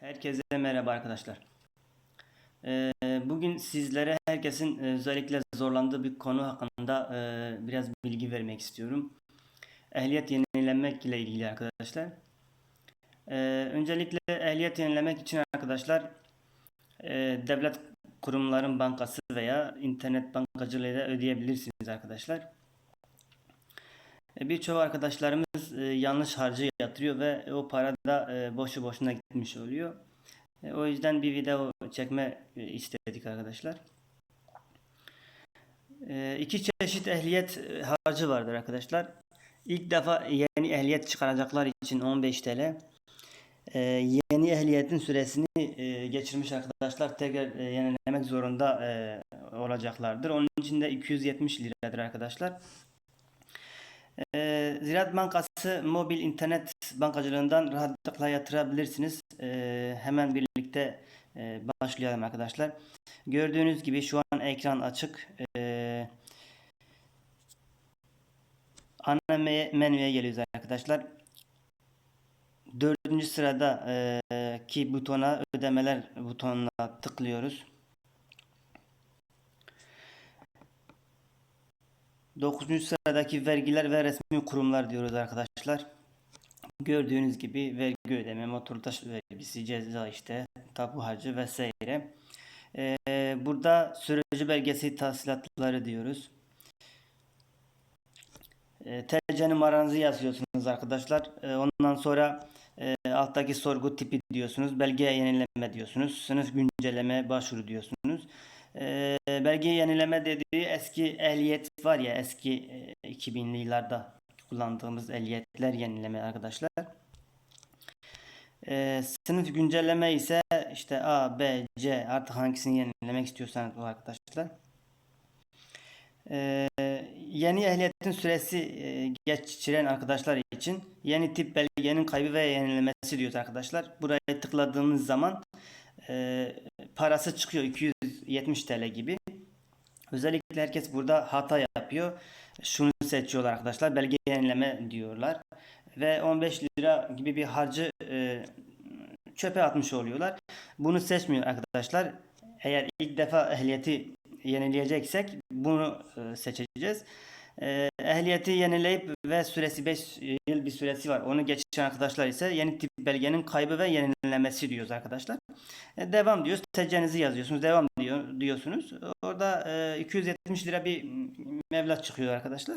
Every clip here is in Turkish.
Herkese merhaba arkadaşlar. Ee, bugün sizlere herkesin e, özellikle zorlandığı bir konu hakkında e, biraz bilgi vermek istiyorum. Ehliyet yenilemek ile ilgili arkadaşlar. Ee, öncelikle ehliyet yenilemek için arkadaşlar e, devlet kurumların bankası veya internet bankacılığıyla ödeyebilirsiniz arkadaşlar. E, Birçoğu arkadaşlarımız e, yanlış harcı yatırıyor ve o para da e, boşu boşuna gitmiş oluyor. O yüzden bir video çekme istedik arkadaşlar. İki çeşit ehliyet harcı vardır arkadaşlar. İlk defa yeni ehliyet çıkaracaklar için 15 TL. Yeni ehliyetin süresini geçirmiş arkadaşlar tekrar yenilemek zorunda olacaklardır. Onun için de 270 liradır arkadaşlar. Ee, Ziraat Bankası mobil internet bankacılığından rahatlıkla yatırabilirsiniz. Ee, hemen birlikte e, başlayalım arkadaşlar. Gördüğünüz gibi şu an ekran açık. Ee, ana me- menüye geliyoruz arkadaşlar. Dördüncü sırada e, ki butona ödemeler butonuna tıklıyoruz. Dokuzuncu sıradaki vergiler ve resmi kurumlar diyoruz arkadaşlar. Gördüğünüz gibi vergi ödeme, motor taş vergisi, ceza işte, tapu harcı vesaire. Ee, burada sürücü belgesi tahsilatları diyoruz. Ee, TC numaranızı yazıyorsunuz arkadaşlar. Ee, ondan sonra e, alttaki sorgu tipi diyorsunuz. Belge yenileme diyorsunuz. Sınıf güncelleme başvuru diyorsunuz. Ee, belge yenileme dediği eski ehliyet var ya eski e, 2000'li yıllarda kullandığımız ehliyetler yenileme arkadaşlar. Ee, sınıf güncelleme ise işte A, B, C artık hangisini yenilemek istiyorsanız o arkadaşlar. Ee, yeni ehliyetin süresi e, geçiren arkadaşlar için yeni tip belgenin kaybı ve yenilemesi diyoruz arkadaşlar. Buraya tıkladığımız zaman e, parası çıkıyor 270 TL gibi. Özellikle herkes burada hata yapıyor. Şunu seçiyorlar arkadaşlar. Belge yenileme diyorlar. Ve 15 lira gibi bir harcı e, çöpe atmış oluyorlar. Bunu seçmiyor arkadaşlar. Eğer ilk defa ehliyeti yenileyeceksek bunu e, seçeceğiz. E, ehliyeti yenileyip ve süresi 5 yıl bir süresi var. Onu geçen arkadaşlar ise yeni tip belgenin kaybı ve yenilemesi diyoruz arkadaşlar. E, devam diyoruz. TC'nizi yazıyorsunuz. Devam diyor, diyorsunuz. Orada e, 270 lira bir mevlat çıkıyor arkadaşlar.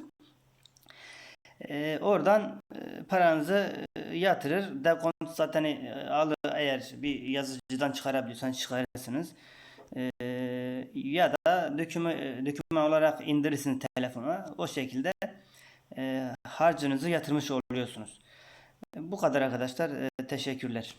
E, oradan e, paranızı e, yatırır. Dekont zaten e, alır eğer bir yazıcıdan çıkarabiliyorsanız çıkarırsınız. E, ya da döküman, döküman olarak indirirsiniz telefona. O şekilde e, harcınızı yatırmış oluyorsunuz. Bu kadar arkadaşlar. E, teşekkürler.